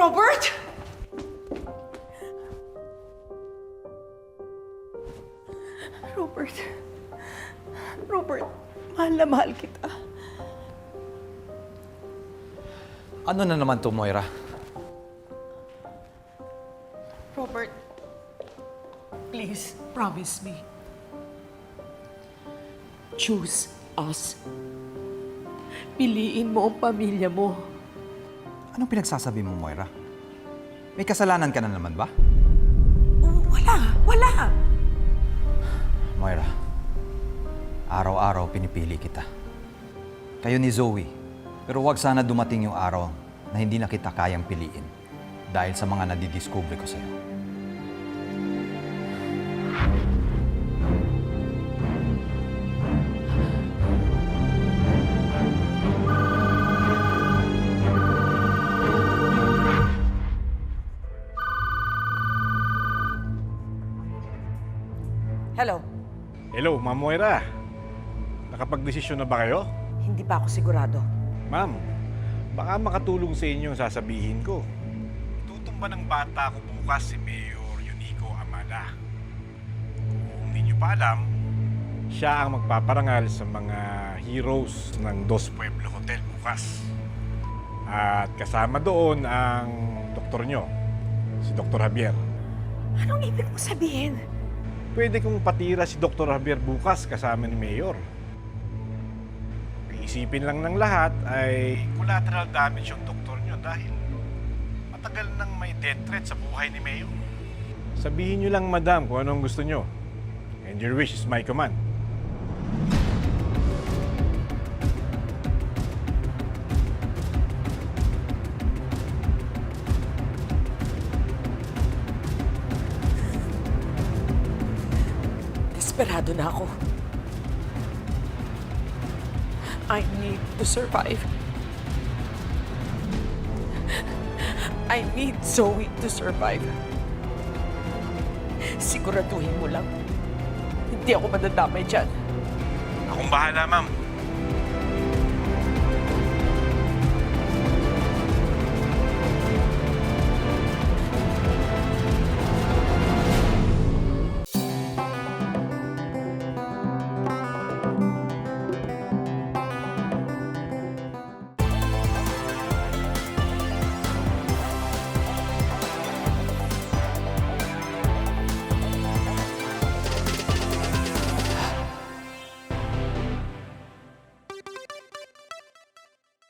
Robert! Robert. Robert, mahal na mahal kita. Ano na naman to, Moira? Robert, please, promise me. Choose us. Piliin mo ang pamilya mo. Anong pinagsasabi mo, Moira? May kasalanan ka na naman ba? Wala, wala. Moira, araw-araw pinipili kita. Kayo ni Zoe, pero wag sana dumating yung araw na hindi na kita kayang piliin dahil sa mga nadidiscover ko sa'yo. Hello, Hello, Ma'am Moira. Nakapag-desisyon na ba kayo? hindi pa ako sigurado. Ma'am, baka makatulong sa inyo ang sasabihin ko. Tutumba ng bata ko bukas si Mayor Unico Amala. Kung hindi nyo pa alam, siya ang magpaparangal sa mga heroes ng Dos Pueblo Hotel bukas. At kasama doon ang doktor nyo, si Dr. Javier. Anong ibig mo sabihin? Pwede kong patira si Dr. Javier bukas kasama ni Mayor. Isipin lang ng lahat ay collateral damage yung doktor nyo dahil matagal nang may death threat sa buhay ni Mayor. Sabihin nyo lang, madam, kung anong gusto nyo. And your wish is my command. Desperado na ako. I need to survive. I need Zoe to survive. Siguraduhin mo lang. Hindi ako madadamay dyan. Akong bahala, ma'am.